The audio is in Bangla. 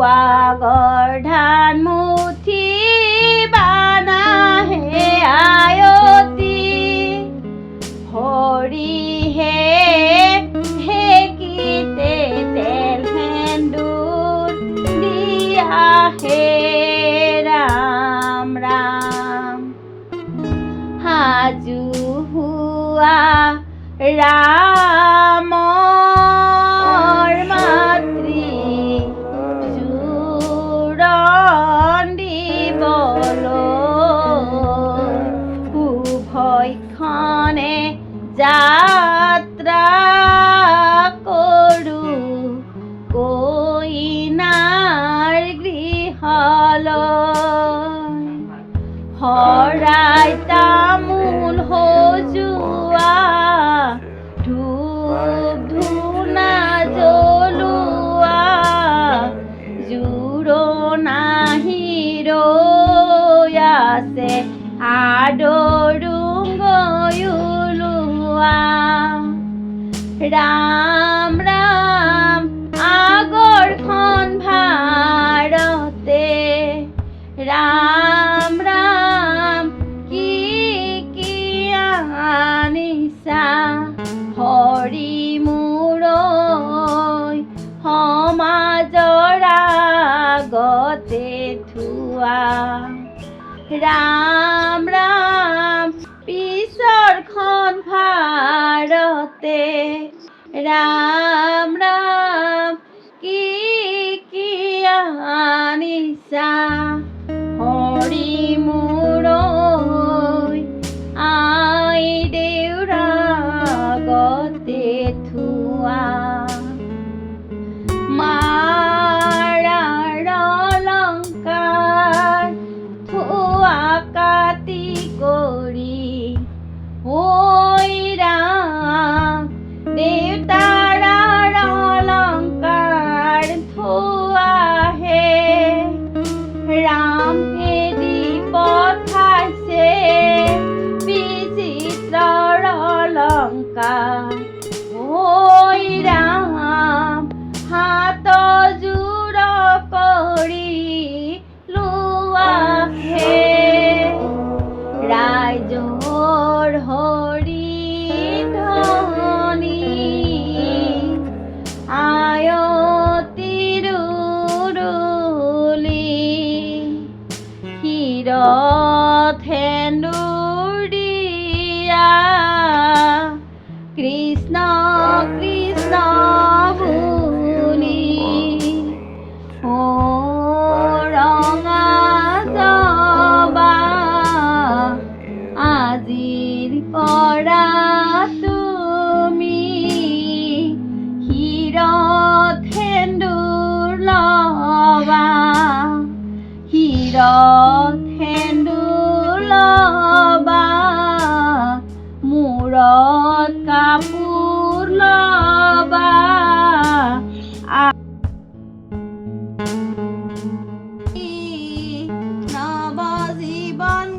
দুয়াগর ধান মুঠি বানা হে আয়তি। হরি হে হে কিতে তেল হেন্দুর দিয়া হে রাম রাম। হাজু হুয়া রাম উভয়ক্ষণে যাত্রা করু। কইনার গৃহল হরাই তামুল হজুয়া। ধূপ ধুনা ৰাম ৰাম আগৰখন ভাৰতে ৰাম ৰাম কি কি আনিছা হৰি মোৰ সমাজৰ আগতে থোৱা ৰাম ৰাম পিছৰখন ভাৰতে ৰাম ৰাম আয়তিৰুলি ক্ষীৰত কৃষ্ণ কৃষ্ণ বুলি ও ৰঙা জবা আজিৰ পৰা তুমি। সেন্দুৰ লবা ক্ষীৰত সেন্দুল বা মূৰত কাপোৰ লবা নৱজীৱন